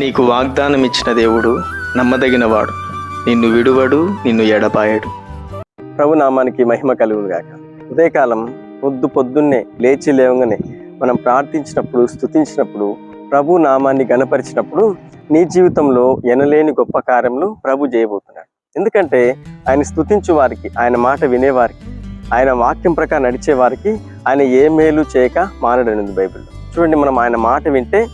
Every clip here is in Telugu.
నీకు వాగ్దానం ఇచ్చిన దేవుడు నమ్మదగినవాడు. నిన్ను విడువడు నిన్ను ఎడపాయడు ప్రభు నామానికి మహిమ కలుగునుగాక. ఉదయకాలం పొద్దు పొద్దున్నే లేచి లేవగానే మనం ప్రార్థించినప్పుడు స్థుతించినప్పుడు ప్రభు నామాన్ని గణపరిచినప్పుడు నీ జీవితంలో ఎనలేని గొప్ప కార్యములు ప్రభు చేయబోతున్నాడు. ఎందుకంటే ఆయన స్థుతించు వారికి ఆయన మాట వినేవారికి ఆయన వాక్యం ప్రకారం నడిచే వారికి ఆయన ఏ మేలు చేయక మానడనింది బైబిల్లో. చూడండి మనం ఆయన మాట వింటే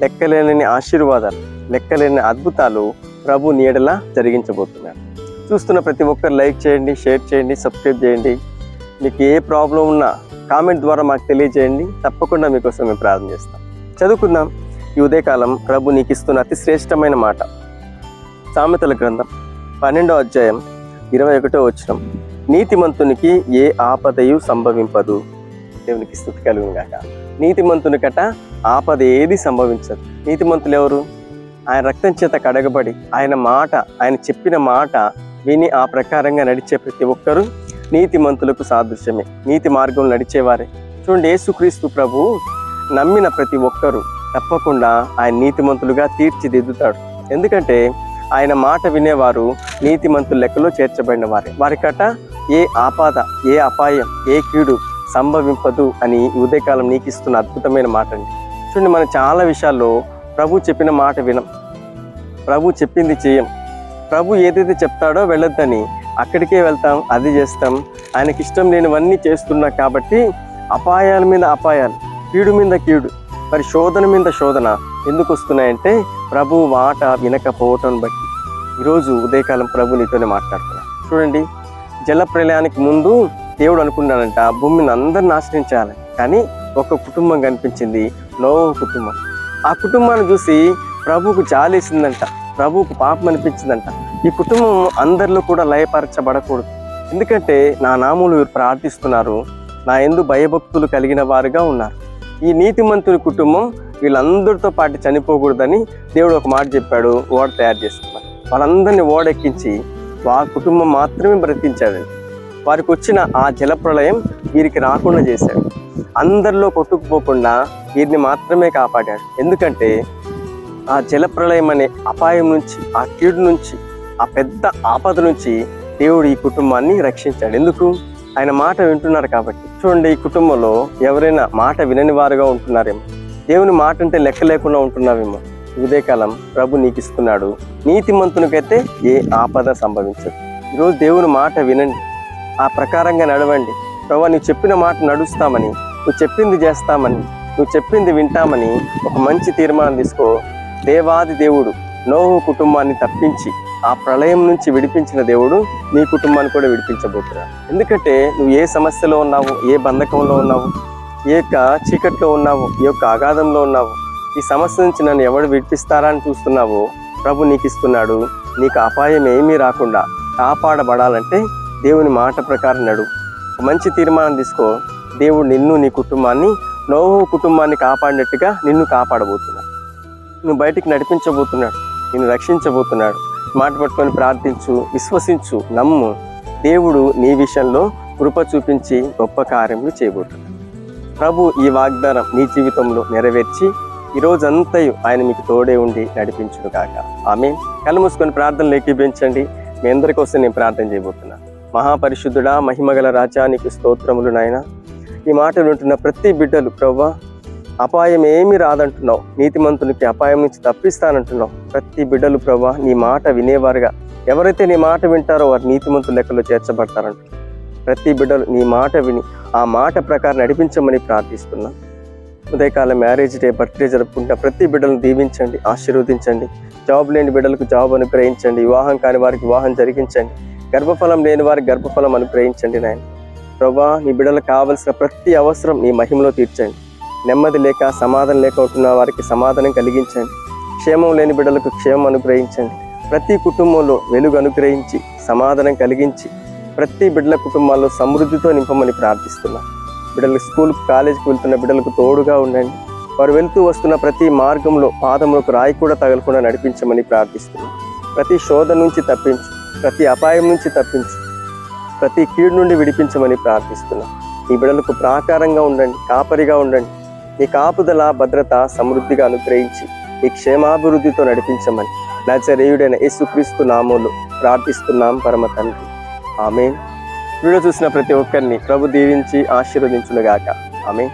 లెక్కలేని ఆశీర్వాదాలు లెక్కలేని అద్భుతాలు ప్రభు నీడలా జరిగించబోతున్నారు. చూస్తున్న ప్రతి ఒక్కరు లైక్ చేయండి షేర్ చేయండి సబ్స్క్రైబ్ చేయండి. మీకు ఏ ప్రాబ్లం ఉన్నా కామెంట్ ద్వారా మాకు తెలియజేయండి. తప్పకుండా మీకోసం మేము ప్రార్థన చేస్తాం. చదువుకుందాం. ఈ ఉదయకాలం ప్రభు నీకు ఇస్తున్న అతి శ్రేష్టమైన మాట. సామెతల గ్రంథం పన్నెండో అధ్యాయం ఇరవై ఒకటో వచ్చినం నీతిమంతునికి ఏ ఆపదయు సంభవింపదు. దేవునికి స్థుతి కలుగును గాక నీతిమంతునికట ఆపద ఏది సంభవించదు. నీతిమంతులు ఎవరు? ఆయన రక్తం చేత కడగబడి ఆయన మాట ఆయన చెప్పిన మాట విని ఆ ప్రకారంగా నడిచే ప్రతి ఒక్కరూ నీతిమంతులకు సాదృశ్యమే. నీతి మార్గంలో నడిచేవారే. చూడండి యేసుక్రీస్తు ప్రభు నమ్మిన ప్రతి ఒక్కరూ తప్పకుండా ఆయన నీతిమంతులుగా తీర్చిదిద్దుతాడు. ఎందుకంటే ఆయన మాట వినేవారు నీతిమంతుల లెక్కలో చేర్చబడిన వారే. వారికట ఏ ఆపాద ఏ అపాయం ఏ కీడు సంభవింపదు అని ఉదయకాలం నీకు ఇస్తున్న అద్భుతమైన మాట అండి చూడండి మనం చాలా విషయాల్లో ప్రభు చెప్పిన మాట వినం. ప్రభు చెప్పింది చేయం. ప్రభు ఏదైతే చెప్తాడో వెళ్ళొద్దని అక్కడికే వెళ్తాం అది చేస్తాం. ఆయనకి ఇష్టం లేనివన్నీ చేస్తున్నా కాబట్టి అపాయాల మీద అపాయాలు కీడు మీద కీడు మరి శోధన మీద శోధన ఎందుకు వస్తున్నాయంటే ప్రభు మాట వినకపోవటం బట్టి. ఈరోజు ఉదయకాలం ప్రభు నీతోనే మాట్లాడుతున్నా. చూడండి జల ప్రళయానికి ముందు దేవుడు అనుకున్నాడంట భూమిని అందరిని నాశనం చేయాలి కానీ ఒక కుటుంబం కనిపించింది నోవహు కుటుంబం. ఆ కుటుంబాన్ని చూసి ప్రభువుకు జాలేసిందంట ప్రభువుకు పాపం అనిపించిందంట. ఈ కుటుంబం అందరిలో కూడా లయపరచబడకూడదు. ఎందుకంటే నా నాములు వీరు ప్రార్థిస్తున్నారు నా ఎందు భయభక్తులు కలిగిన వారుగా ఉన్నారు. ఈ నీతిమంతుని కుటుంబం వీళ్ళందరితో పాటు చనిపోకూడదని దేవుడు ఒక మాట చెప్పాడు ఓడ తయారు చేసుకున్నారు వాళ్ళందరినీ ఓడెక్కించి వారి కుటుంబం మాత్రమే బ్రతికించాడు వారికి వచ్చిన ఆ జలప్రలయం వీరికి రాకుండా చేశాడు. అందరిలో కొట్టుకుపోకుండా వీరిని మాత్రమే కాపాడాడు ఎందుకంటే ఆ జలప్రలయం అనే అపాయం నుంచి ఆ కీడు నుంచి ఆ పెద్ద ఆపద నుంచి దేవుడు ఈ కుటుంబాన్ని రక్షించాడు. ఎందుకు? ఆయన మాట వింటున్నారు కాబట్టి. చూడండి ఈ కుటుంబంలో ఎవరైనా మాట వినని వారుగా ఉంటున్నారేమో. దేవుని మాట అంటే లెక్క లేకుండా ఉంటున్నావేమో. ఉదయకాలం ప్రభు నీకు ఇస్తున్నాడు. నీతిమంతునికైతే ఏ ఆపద సంభవించదు. ఈరోజు దేవుని మాట వినండి. ఆ ప్రకారంగా నడవండి. ప్రభా నువ్వు చెప్పిన మాట నడుస్తామని నువ్వు చెప్పింది చేస్తామని నువ్వు చెప్పింది వింటామని ఒక మంచి తీర్మానం తీసుకో. దేవాది దేవుడు నోహు కుటుంబాన్ని తప్పించి ఆ ప్రళయం నుంచి విడిపించిన దేవుడు నీ కుటుంబాన్ని కూడా విడిపించబోతున్నాడు ఎందుకంటే నువ్వు ఏ సమస్యలో ఉన్నావు ఏ బంధకంలో ఉన్నావు ఏ యొక్క చీకట్లో ఉన్నావు ఏ యొక్క అగాధంలో ఉన్నావు ఈ సమస్య నుంచి నన్ను ఎవడు విడిపిస్తారా అని చూస్తున్నావో ప్రభు నీకు ఇస్తున్నాడు నీకు అపాయం ఏమీ రాకుండా కాపాడబడాలంటే దేవుని మాట ప్రకారం నడు. మంచి తీర్మానం తీసుకో. దేవుడు నిన్ను నీ కుటుంబాన్ని నోహు కుటుంబాన్ని కాపాడినట్టుగా నిన్ను కాపాడబోతున్నాడు. నువ్వు బయటికి నడిపించబోతున్నాడు నిన్ను రక్షించబోతున్నాడు. మాట పట్టుకొని ప్రార్థించు విశ్వసించు నమ్ము. దేవుడు నీ విషయంలో కృప చూపించి గొప్ప కార్యములు చేయబోతున్నాడు. ప్రభు ఈ వాగ్దానం నీ జీవితంలో నెరవేర్చి ఈ ఆయన మీకు తోడే ఉండి నడిపించును కాక ఆమె కళ్ళు మూసుకొని ప్రార్థనలు ఏకీభించండి మీ అందరి కోసం నేను ప్రార్థన చేయబోతున్నాను మహాపరిశుద్ధుడా మహిమగల రాజా నీకు స్తోత్రములు నాయన. ఈ మాటలు వింటున్న ప్రతి బిడ్డలు ప్రవ్వా అపాయం ఏమీ రాదంటున్నావు. నీతిమంతునికి అపాయం నుంచి తప్పిస్తానంటున్నావు. ప్రతి బిడ్డలు ప్రభా నీ మాట వినేవారుగా. ఎవరైతే నీ మాట వింటారో వారు నీతిమంతుల లెక్కలో చేర్చబడతారంట. ప్రతి బిడ్డలు నీ మాట విని ఆ మాట ప్రకారం నడిపించమని ప్రార్థిస్తున్నా. ఉదయకాల మ్యారేజ్ డే బర్త్డే జరుపుకుంటున్న ప్రతి బిడ్డలను దీవించండి ఆశీర్వదించండి. జాబ్ లేని బిడ్డలకు జాబ్ అనుగ్రహించండి వివాహం కాని వారికి వివాహం జరిగించండి. గర్భఫలం లేని వారికి గర్భఫలం అనుగ్రహించండి నాయన. ప్రభా నీ బిడ్డలకు కావలసిన ప్రతి అవసరం నీ మహిమలో తీర్చండి. నెమ్మది లేక సమాధానం లేక ఉంటున్న వారికి సమాధానం కలిగించండి. క్షేమం లేని బిడ్డలకు క్షేమం అనుగ్రహించండి. ప్రతి కుటుంబంలో వెలుగు అనుగ్రహించి సమాధానం కలిగించి ప్రతి బిడ్డల కుటుంబాల్లో సమృద్ధితో నింపమని ప్రార్థిస్తున్నా. బిడ్డలకు స్కూల్కి కాలేజీకి వెళ్తున్న బిడ్డలకు తోడుగా ఉండండి. వారు వెళ్తూ వస్తున్న ప్రతి మార్గంలో పాదములకు రాయి కూడా తగలకుండా నడిపించమని ప్రార్థిస్తున్నాను ప్రతి శోధ నుంచి తప్పించు ప్రతి అపాయం నుంచి తప్పించు. ప్రతి కీడు నుండి విడిపించమని ప్రార్థిస్తున్నాం. మీ బిడలకు ప్రాకారంగా ఉండండి కాపరిగా ఉండండి. మీ కాపుదల భద్రత సమృద్ధిగా అనుగ్రహించి మీ క్షేమాభివృద్ధితో నడిపించమని నచరేయుడైన యేసుక్రీస్తు నామోలు ప్రార్థిస్తున్నాం పరమ తండ్రి. ఆమె వీడియో చూసిన ప్రతి ఒక్కరిని ప్రభు దీవించి ఆశీర్వదించునుగాక. ఆమె